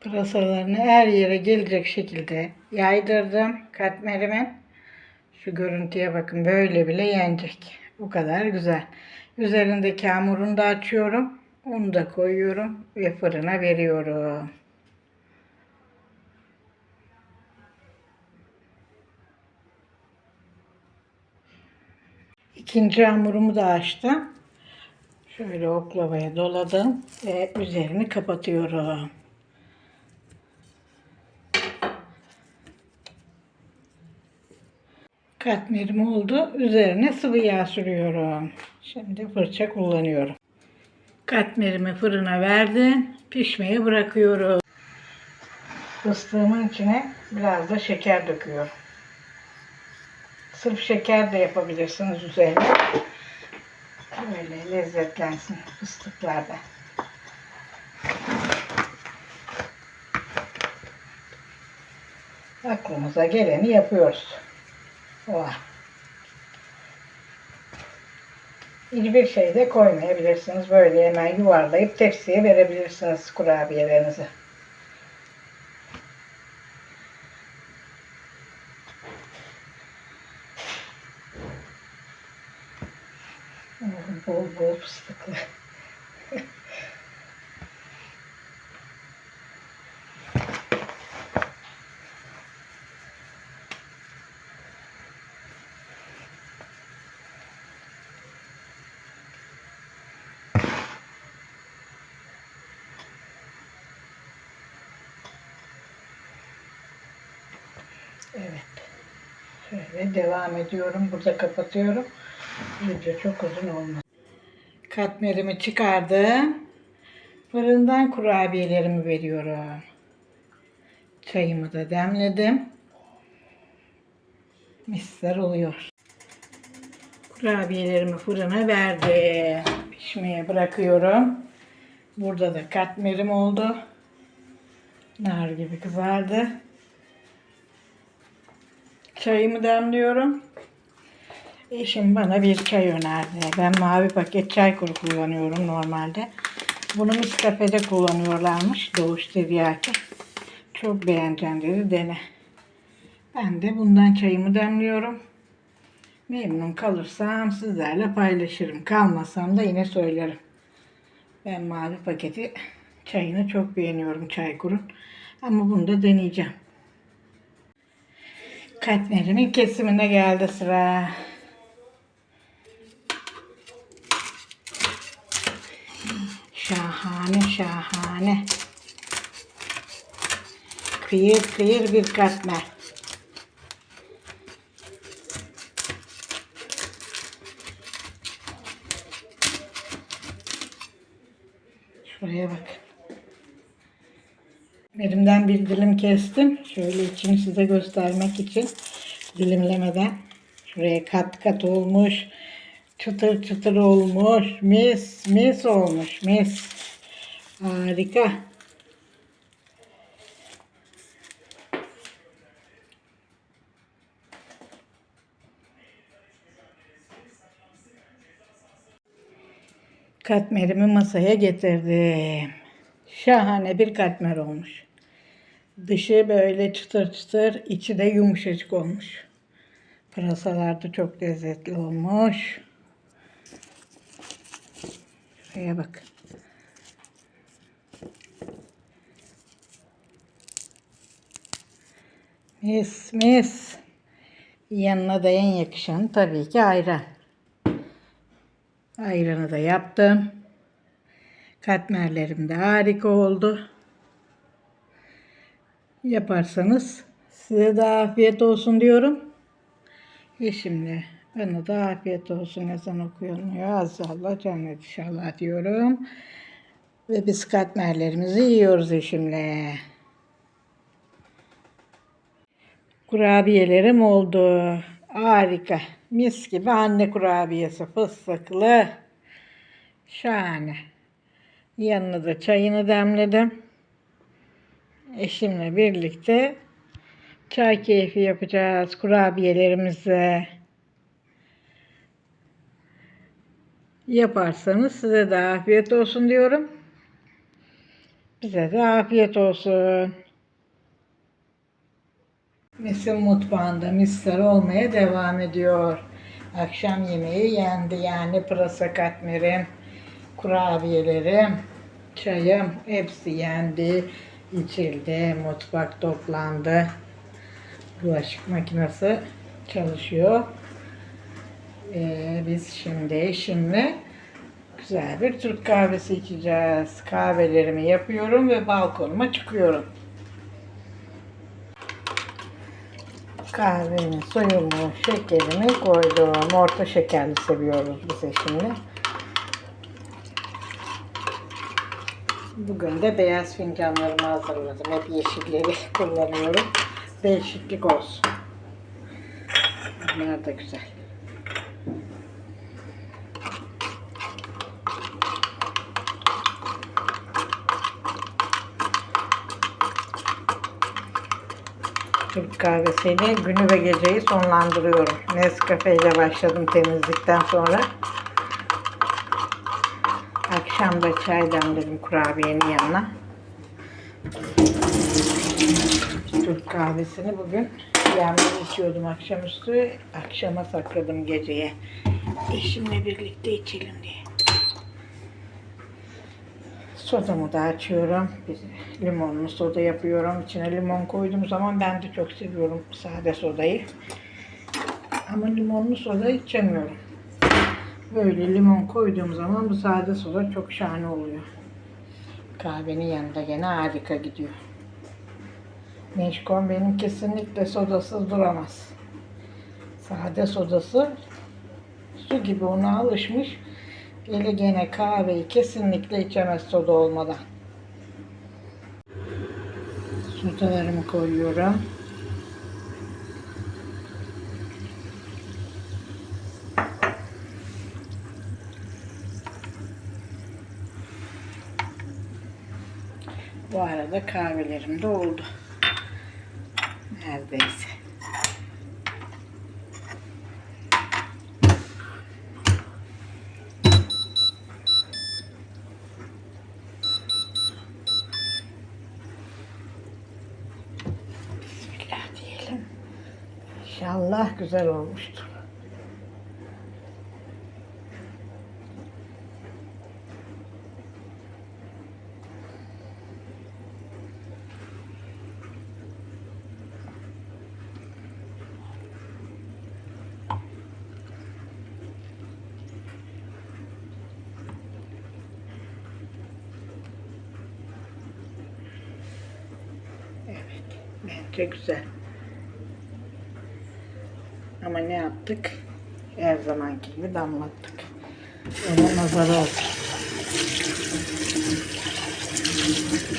Pırasalarını her yere gelecek şekilde yaydırdım katmerimin. Şu görüntüye bakın böyle bile yenecek. Bu kadar güzel. Üzerindeki hamurunu da açıyorum. Onu da koyuyorum ve fırına veriyorum. İkinci hamurumu da açtım. Şöyle oklavaya doladım ve üzerini kapatıyorum. Katmerim oldu. Üzerine sıvı yağ sürüyorum. Şimdi fırça kullanıyorum. Katmerimi fırına verdim. Pişmeye bırakıyorum. Fıstığımın içine biraz da şeker döküyorum. Sırf şeker de yapabilirsiniz üzerine. Böyle lezzetlensin fıstıklarda. Aklımıza geleni yapıyoruz. Oha. Hiçbir şey de koymayabilirsiniz. Böyle hemen yuvarlayıp tepsiye verebilirsiniz kurabiyelerinizi. Evet. Şöyle devam ediyorum. Burada kapatıyorum. Video çok uzun olmaz. Katmerimi çıkardım. Fırından kurabiyelerimi veriyorum. Çayımı da demledim. Misler oluyor. Kurabiyelerimi fırına verdim. Pişmeye bırakıyorum. Burada da katmerim oldu. Nar gibi kızardı. Çayımı demliyorum. Eşim bana bir çay önerdi. Ben mavi paket çay kuru kullanıyorum normalde. Bunu Miskafe'de kullanıyorlarmış. Doğuş Tiryaki. Çok beğeneceğim dedi dene. Ben de bundan çayımı demliyorum. Memnun kalırsam sizlerle paylaşırım. Kalmasam da yine söylerim. Ben mavi paketi çayını çok beğeniyorum çay kurun. Ama bunu da deneyeceğim. Katmerimin kesimine geldi sıra. Şahane şahane. Kıyır kıyır bir katmer. Şuraya bak. Elimden bir dilim kestim. Şöyle içini size göstermek için dilimlemeden. Şuraya kat kat olmuş. Çıtır çıtır olmuş. Mis mis olmuş. Mis. Harika. Katmerimi masaya getirdim. Şahane bir katmer olmuş. Dışı böyle çıtır çıtır, içi de yumuşacık olmuş. Pırasalar da çok lezzetli olmuş. Şuraya bak. Mis mis. Yanına da en yakışan tabii ki ayran. Ayranı da yaptım. Katmerlerim de harika oldu. Yaparsanız size de afiyet olsun diyorum. Eşimle bana da afiyet olsun ezan okuyor. Allah cennet inşallah diyorum. Ve biz katmerlerimizi yiyoruz eşimle. Kurabiyelerim oldu. Harika. Mis gibi anne kurabiyesi fıstıklı. Şahane. Yanına da çayını demledim. Eşimle birlikte çay keyfi yapacağız kurabiyelerimizi. Yaparsanız size de afiyet olsun diyorum. Bize de afiyet olsun. Misir mutfağında misler olmaya devam ediyor. Akşam yemeği yendi yani pırasa katmerim, kurabiyelerim, çayım hepsi yendi, içildi, mutfak toplandı. Bulaşık makinesi çalışıyor. Ee, biz şimdi eşimle güzel bir Türk kahvesi içeceğiz. Kahvelerimi yapıyorum ve balkonuma çıkıyorum. Kahvenin suyumu, şekerimi koydum. Orta şekerli seviyoruz biz eşimle. Bugün de beyaz fincanlarımı hazırladım. Hep yeşilleri kullanıyorum. Değişiklik olsun. Bunlar da güzel. Türk kahvesiyle günü ve geceyi sonlandırıyorum. Nescafe ile başladım temizlikten sonra. Akşam da çay demledim kurabiyenin yanına. Türk kahvesini bugün yalnız içiyordum akşamüstü. Akşama sakladım geceye. Eşimle birlikte içelim diye. Sodamı da açıyorum. Limonlu soda yapıyorum. İçine limon koyduğum zaman ben de çok seviyorum sade sodayı. Ama limonlu soda içemiyorum. Böyle limon koyduğum zaman bu sade soda çok şahane oluyor. Kahvenin yanında gene harika gidiyor. Neşkon benim kesinlikle sodasız duramaz. Sade sodası su gibi ona alışmış. Gene gene kahveyi kesinlikle içemez soda olmadan. Sodalarımı koyuyorum. Bu arada kahvelerim de oldu. Neredeyse. Bismillah diyelim. İnşallah güzel olmuştur. Evet, bence güzel. Ama ne yaptık? Her zamanki gibi damlattık. Ona nazar olsun.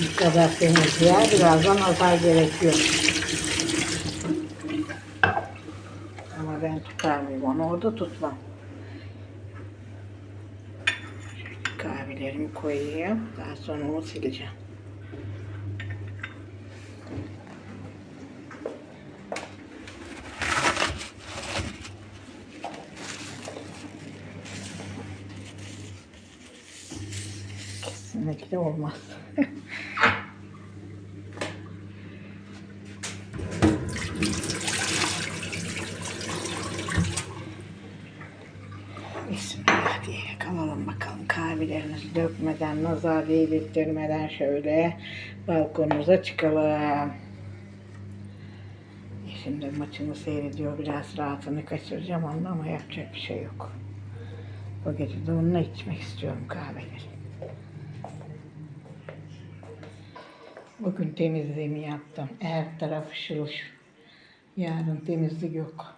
Bu kadar temizliğe birazdan nazar gerekiyor. Ama ben tutar mıyım onu orada tutmam. Kahvelerimi koyayım. Daha sonra onu sileceğim. Kesinlikle olmaz. Bismillah diyerek alalım bakalım kahvelerimizi dökmeden, nazar değdirtmeden şöyle balkonumuza çıkalım. Şimdi maçını seyrediyor. Biraz rahatını kaçıracağım onunla ama yapacak bir şey yok. Bu gece de onunla içmek istiyorum kahveleri. Bugün temizliğimi yaptım. Her taraf ışıl ışıl. Yarın temizlik yok.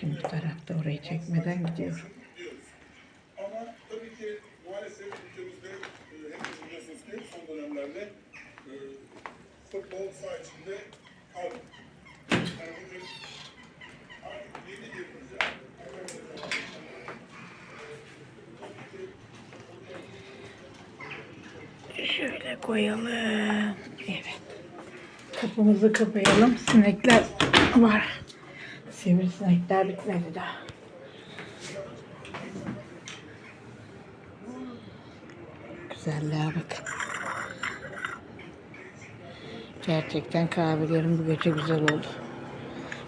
Şimdi tarafta orayı çekmeden gidiyorum. koyalım. Evet. Kapımızı kapayalım. Sinekler var. Sivrisinekler bitmedi daha. Güzelliğe bakın. Gerçekten kahvelerim bu gece güzel oldu.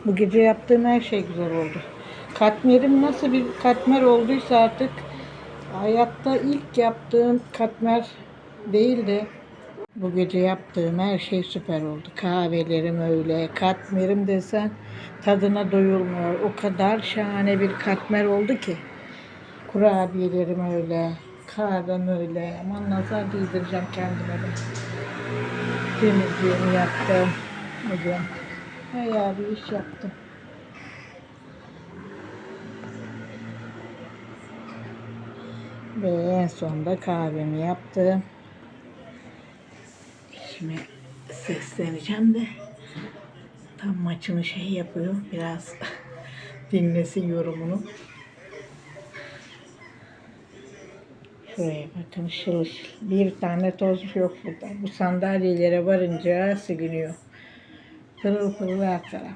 Bu gece yaptığım her şey güzel oldu. Katmerim nasıl bir katmer olduysa artık hayatta ilk yaptığım katmer değildi bu gece yaptığım her şey süper oldu. Kahvelerim öyle, katmerim desen tadına doyulmuyor. O kadar şahane bir katmer oldu ki. Kurabiyelerim öyle, kahvem öyle. Aman nazar değdireceğim kendime de. Temizliğimi yaptım. Bugün bayağı bir iş yaptım. Ve en sonunda kahvemi yaptım. Şimdi sesleneceğim de tam maçını şey yapıyor. Biraz dinlesin yorumunu. Şuraya bakın ışıl. Bir tane toz yok burada. Bu sandalyelere varınca siliniyor. Pırıl pırıl her taraf.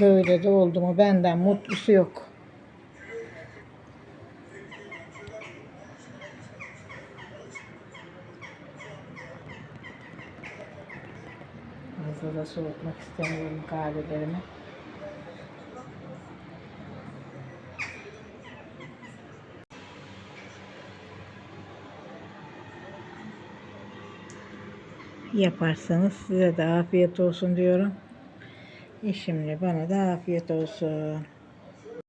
Böyle de oldu mu benden mutlusu yok. Fazla da soğutmak istemiyorum kahvelerimi. Yaparsanız size de afiyet olsun diyorum. Eşimle bana da afiyet olsun.